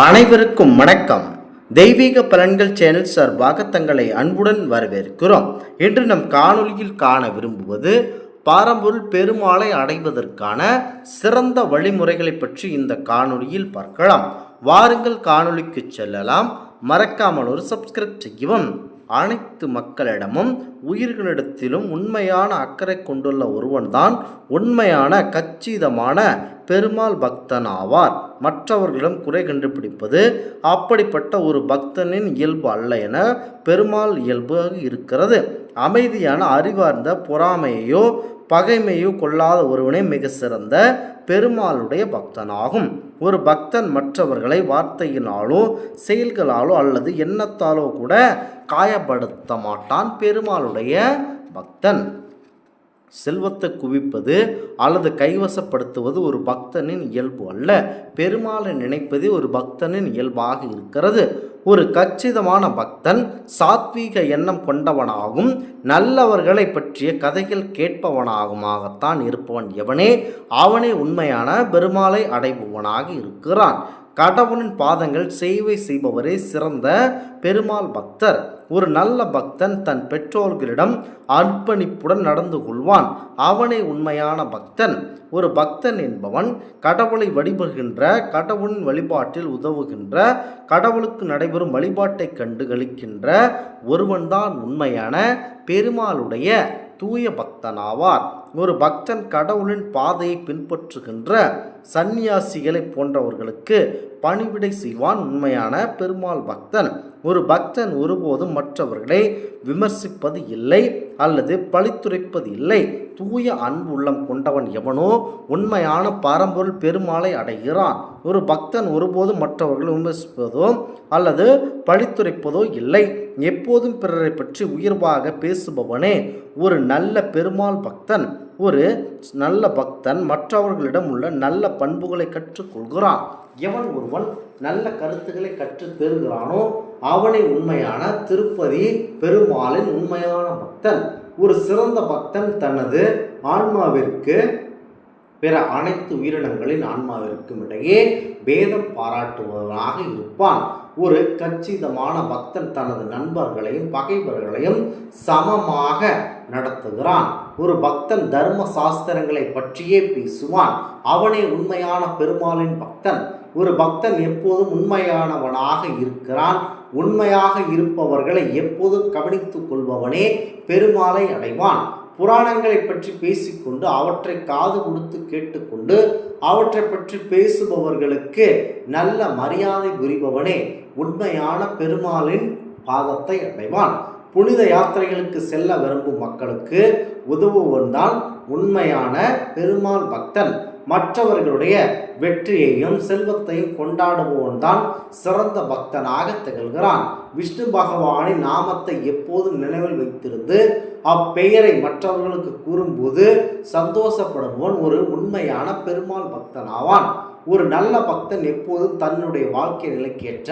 அனைவருக்கும் வணக்கம். தெய்வீக பலன்கள் சேனல் சார்பாக தங்களை அன்புடன் வரவேற்கிறோம். இன்று நம் காணொலியில் காண விரும்புவது பாரம்பொருள் பெருமாளை அடைவதற்கான சிறந்த வழிமுறைகளை பற்றி இந்த காணொலியில் பார்க்கலாம். வாருங்கள் காணொலிக்கு செல்லலாம். மறக்காமல் ஒரு சப்ஸ்கிரைப் செய்யவும். அனைத்து மக்களிடமும் உயிர்களிடத்திலும் உண்மையான அக்கறை கொண்டுள்ள ஒருவன்தான் உண்மையான கச்சிதமான பெருமாள் பக்தன் ஆவார் மற்றவர்களிடம் குறை கண்டுபிடிப்பது அப்படிப்பட்ட ஒரு பக்தனின் இயல்பு அல்ல என பெருமாள் இயல்பாக இருக்கிறது. அமைதியான அறிவார்ந்த பொறாமையோ பகைமையோ கொள்ளாத ஒருவனே மிக சிறந்த பெருமாளுடைய பக்தனாகும். ஒரு பக்தன் மற்றவர்களை வார்த்தையினாலோ செயல்களாலோ அல்லது எண்ணத்தாலோ கூட காயப்படுத்த மாட்டான் பெருமாளுடைய பக்தன். செல்வத்தை குவிப்பது அல்லது கைவசப்படுத்துவது ஒரு பக்தனின் இயல்பு அல்ல. பெருமாளை நினைப்பதே ஒரு பக்தனின் இயல்பாக இருக்கிறது. ஒரு கச்சிதமான பக்தன் சாத்வீக எண்ணம் கொண்டவனாகும் நல்லவர்களை பற்றிய கதைகள் கேட்பவனாகுமாகத்தான் இருப்பவன் எவனே அவனே உண்மையான பெருமாளை அடைபவனாக இருக்கிறான். கடவுளின் பாதங்கள் சேவை செய்பவரே சிறந்த பெருமாள் பக்தர். ஒரு நல்ல பக்தன் தன் பெற்றோர்களிடம் அர்ப்பணிப்புடன் நடந்து கொள்வான். அவனே உண்மையான பக்தன். ஒரு பக்தன் என்பவன் கடவுளை வழிபடுகின்ற கடவுளின் வழிபாட்டில் உதவுகின்ற கடவுளுக்கு நடைபெறும் வழிபாட்டை கண்டு கழிக்கின்ற ஒருவன்தான் உண்மையான பெருமாளுடைய தூய பக்தனாவார். ஒரு பக்தன் கடவுளின் பாதையை பின்பற்றுகின்ற சந்நியாசிகளை போன்றவர்களுக்கு பணிவிடை செய்வான் உண்மையான பெருமாள் பக்தன். ஒரு பக்தன் ஒருபோதும் மற்றவர்களை விமர்சிப்பது இல்லை அல்லது பழித்துரைப்பது இல்லை. தூய அன்பு உள்ளம் கொண்டவன் எவனோ உண்மையான பரம்பொருள் பெருமாளை அடைகிறான். ஒரு பக்தன் ஒருபோதும் மற்றவர்களை விமர்சிப்பதோ அல்லது பழித்துரைப்பதோ இல்லை. எப்போதும் பிறரை பற்றி உயர்வாக பேசுபவனே ஒரு நல்ல பெருமாள் பக்தன். ஒரு நல்ல பக்தன் மற்றவர்களிடம் உள்ள நல்ல பண்புகளை கற்றுக்கொள்கிறான் எவன் ஒருவன் நல்ல கருத்துக்களை கற்றுத் தேர்கிறானோ அவனை உண்மையான திருப்பதி பெருமாளின் உண்மையான பக்தன். ஒரு சிறந்த பக்தன் தனது ஆன்மாவிற்கு பிற அனைத்து உயிரினங்களின் ஆன்மாவிற்கும் இடையே பேதம் பாராட்டுபவனாக இருப்பான். ஒரு கச்சிதமான பக்தன் தனது நண்பர்களையும் பகைவர்களையும் சமமாக நடத்துகிறான். ஒரு பக்தன் தர்ம சாஸ்திரங்களை பற்றியே பேசுவான். அவனே உண்மையான பெருமாளின் பக்தன். ஒரு பக்தன் எப்போதும் உண்மையானவனாக இருக்கிறான். உண்மையாக இருப்பவர்களை எப்போதும் கவனித்துக் கொள்பவனே பெருமாளை அடைவான். புராணங்களை பற்றி பேசிக்கொண்டு அவற்றை காது கொடுத்து கேட்டுக்கொண்டு அவற்றை பற்றி பேசுபவர்களுக்கு நல்ல மரியாதை புரிபவனே உண்மையான பெருமாளின் பாதத்தை அடைவான். புனித யாத்திரைகளுக்கு செல்ல விரும்பும் மக்களுக்கு உதவுவன் தான் உண்மையான பெருமாள் பக்தன். மற்றவர்களுடைய வெற்றியையும் செல்வத்தையும் கொண்டாடுபவன் தான் சிறந்த பக்தனாக திகழ்கிறான். விஷ்ணு பகவானின் நாமத்தை எப்போதும் நினைவில் வைத்திருந்து அப்பெயரை மற்றவர்களுக்கு கூறும்போது சந்தோஷப்படுபவன் ஒரு உண்மையான பெருமாள் பக்தன் ஆவான் ஒரு நல்ல பக்தன் எப்போதும் தன்னுடைய வாழ்க்கை நிலைக்கேற்ற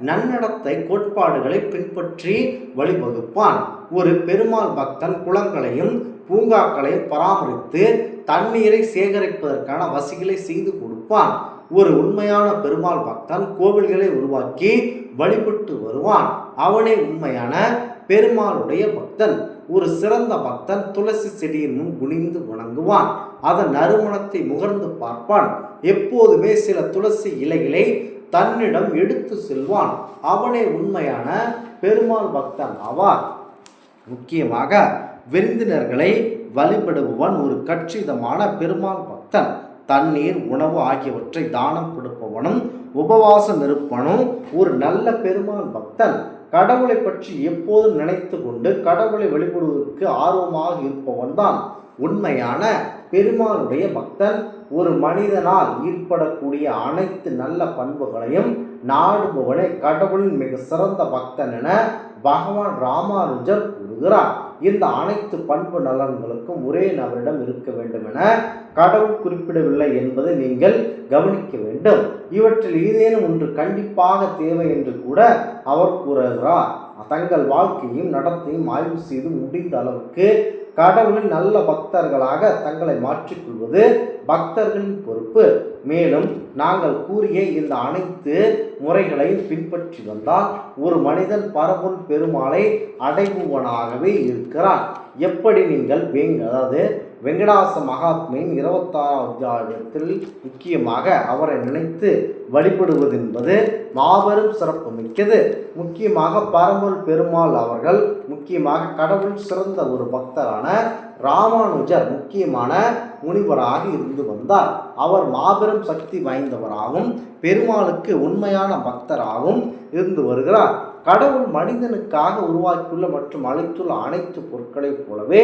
நன்னடத்தை கோட்பாடுகளை பின்பற்றி வழிவகுப்பான். ஒரு பெருமாள் பக்தன் குளங்களையும் பூங்காக்களையும் பராமரித்து தண்ணீரை சேகரிப்பதற்கான வசதிகளை செய்து கொடுப்பான். ஒரு உண்மையான பெருமாள் பக்தன் கோவில்களை உருவாக்கி வழிபட்டு வருவான். அவனே உண்மையான பெருமாளுடைய பக்தன். ஒரு சிறந்த பக்தன் துளசி செடியின் முன் குனிந்து வணங்குவான். அதன் நறுமணத்தை முகர்ந்து பார்ப்பான். எப்போதுமே சில துளசி இலைகளை தன்னிடம் எடுத்து செல்வான். அவனே உண்மையான பெருமாள் பக்தன் ஆவார். முக்கியமாக விருந்தினர்களை வழிபடுபவன் ஒரு கட்சிதமான பெருமாள் பக்தன். தண்ணீர் உணவு ஆகியவற்றை தானம் கொடுப்பவனும் உபவாசம் இருப்பனும் ஒரு நல்ல பெருமாள் பக்தன். கடவுளை பற்றி எப்போதும் நினைத்து கொண்டு கடவுளை வழிபடுவதற்கு ஆர்வமாக இருப்பவன் தான் உண்மையான பெருமாளுடைய பக்தன். ஒரு மனிதனால் ஈர்ப்படக்கூடிய அனைத்து நல்ல பண்புகளையும் நாடுபவனே கடவுளின் மிக சிறந்த பக்தன் என பகவான் ராமானுஜர் கூறுகிறார். இந்த அனைத்து பண்பு நலன்களுக்கும் ஒரே நபரிடம் இருக்க வேண்டும் என கடவுள் குறிப்பிடவில்லை என்பதை நீங்கள் கவனிக்க வேண்டும். இவற்றில் ஏதேனும் ஒன்று கண்டிப்பாக தேவை என்று கூட அவர் கூறுகிறார். தங்கள் வாழ்க்கையும் நடத்தையும் ஆய்வு செய்து முடிந்த அளவுக்கு கடவுளின் நல்ல பக்தர்களாக தங்களை மாற்றிக்கொள்வது பக்தர்களின் பொறுப்பு. மேலும் நாங்கள் கூறிய இந்த அனைத்து முறைகளையும் பின்பற்றி வந்தால் ஒரு மனிதன் பரம்பொருள் பெருமாளை அடைபவனாகவே இருக்கிறான். எப்படி நீங்கள் வெங் அதாவது வெங்கடாச மகாத்மையின் இருபத்தாறாம் அத்தியாயத்தில் முக்கியமாக அவரை நினைத்து வழிபடுவது என்பது மாபெரும் சிறப்பு மிக்கது முக்கியமாக பரம்பொருள் பெருமாள் அவர்கள் முக்கியமாக கடவுள் சிறந்த ஒரு பக்தரான ராமானுஜர் முக்கியமான முனிவராக இருந்து வந்தார். அவர் மாபெரும் சக்தி வாய்ந்தவராகவும் பெருமாளுக்கு உண்மையான பக்தராகவும் இருந்து வருகிறார். கடவுள் மனிதனுக்காக உருவாக்கியுள்ள மற்றும் அளித்துள்ள அனைத்து பொருட்களைப் போலவே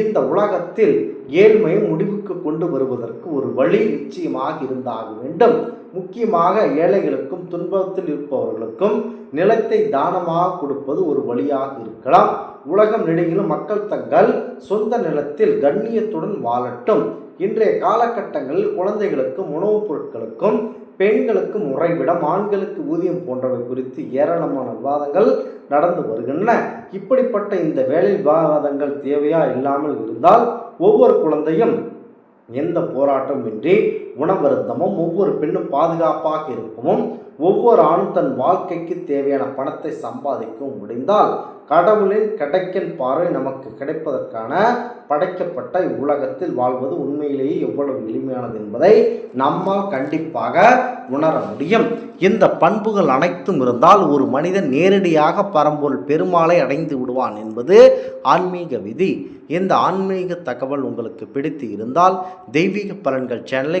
இந்த உலகத்தில் ஏழ்மையை முடிவுக்கு கொண்டு வருவதற்கு ஒரு வழி நிச்சயமாக இருந்தாக வேண்டும். முக்கியமாக ஏழைகளுக்கும் துன்பத்தில் இருப்பவர்களுக்கும் நிலத்தை தானமாக கொடுப்பது ஒரு வழியாக இருக்கலாம். உலகம் நெடுகிலும் மக்கள் தங்கள் சொந்த நிலத்தில் கண்ணியத்துடன் வாழட்டும். இன்றைய காலகட்டங்களில் குழந்தைகளுக்கும் உணவுப் பொருட்களுக்கும் பெண்களுக்கும் உறைவிடம் ஆண்களுக்கு ஊதியம் போன்றவை குறித்து ஏராளமான விவாதங்கள் நடந்து வருகின்றன. இப்படிப்பட்ட இந்த வேலை விவாதங்கள் தேவையா இல்லாமல் இருந்தால் ஒவ்வொரு குழந்தையும் எந்த போராட்டமின்றி உணவருந்தமும் ஒவ்வொரு பெண்ணும் பாதுகாப்பாக இருக்கவும் ஒவ்வொரு ஆணும் தன் வாழ்க்கைக்கு தேவையான பணத்தை சம்பாதிக்கவும் முடிந்தால் கடவுளின் கிடைக்கின் பார்வை நமக்கு கிடைப்பதற்கான படைக்கப்பட்ட இவ்வுலகத்தில் வாழ்வது உண்மையிலேயே எவ்வளவு எளிமையானது என்பதை நம்மால் கண்டிப்பாக உணர முடியும். இந்த பண்புகள் அனைத்தும் இருந்தால் ஒரு மனிதன் நேரடியாக பரம்பொருள் பெருமாளை அடைந்து விடுவான் என்பது ஆன்மீக விதி. இந்த ஆன்மீக தகவல் உங்களுக்கு பிடித்து இருந்தால் தெய்வீக பலன்கள் சேனலை